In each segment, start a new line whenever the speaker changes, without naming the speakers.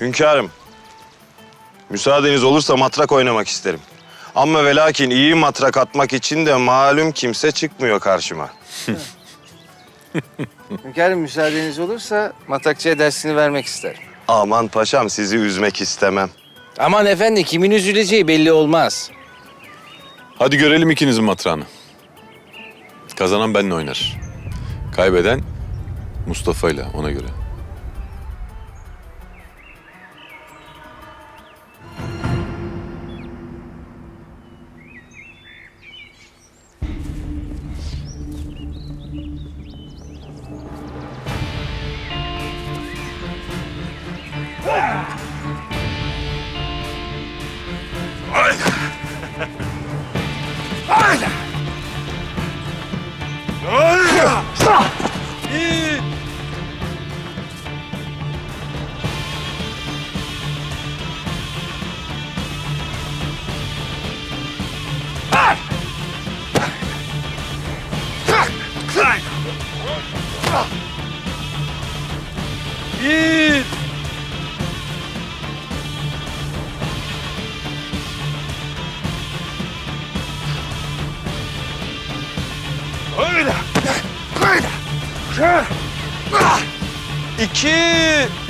Hünkârım. Müsaadeniz olursa matrak oynamak isterim. Ama ve lakin iyi matrak atmak için de malum kimse çıkmıyor karşıma.
Hünkârım müsaadeniz olursa matrakçıya dersini vermek isterim.
Aman paşam sizi üzmek istemem.
Aman efendi kimin üzüleceği belli olmaz.
Hadi görelim ikinizin matrağını. Kazanan benimle oynar. Kaybeden Mustafa'yla ona göre.
İki. İki.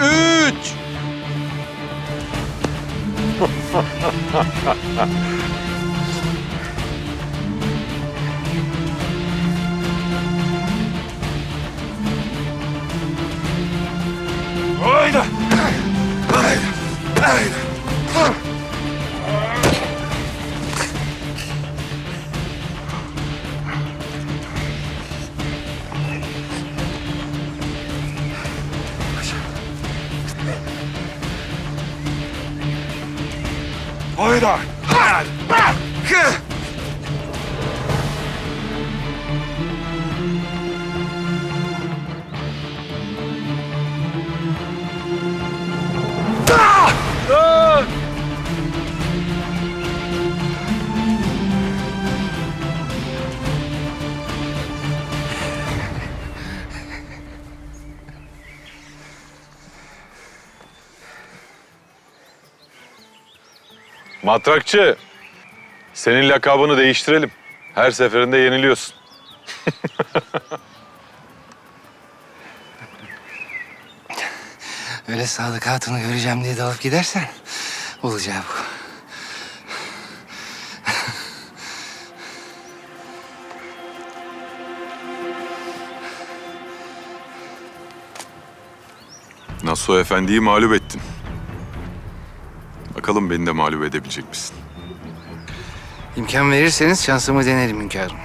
Üç. oyna.
Matrakçı, senin lakabını değiştirelim. Her seferinde yeniliyorsun.
Öyle Sadık Hatun'u göreceğim diye dalıp gidersen olacağı bu.
Nasuh Efendi'yi mağlup ettin. Bakalım beni de mağlup edebilecek misin?
İmkan verirseniz şansımı denerim hünkârım.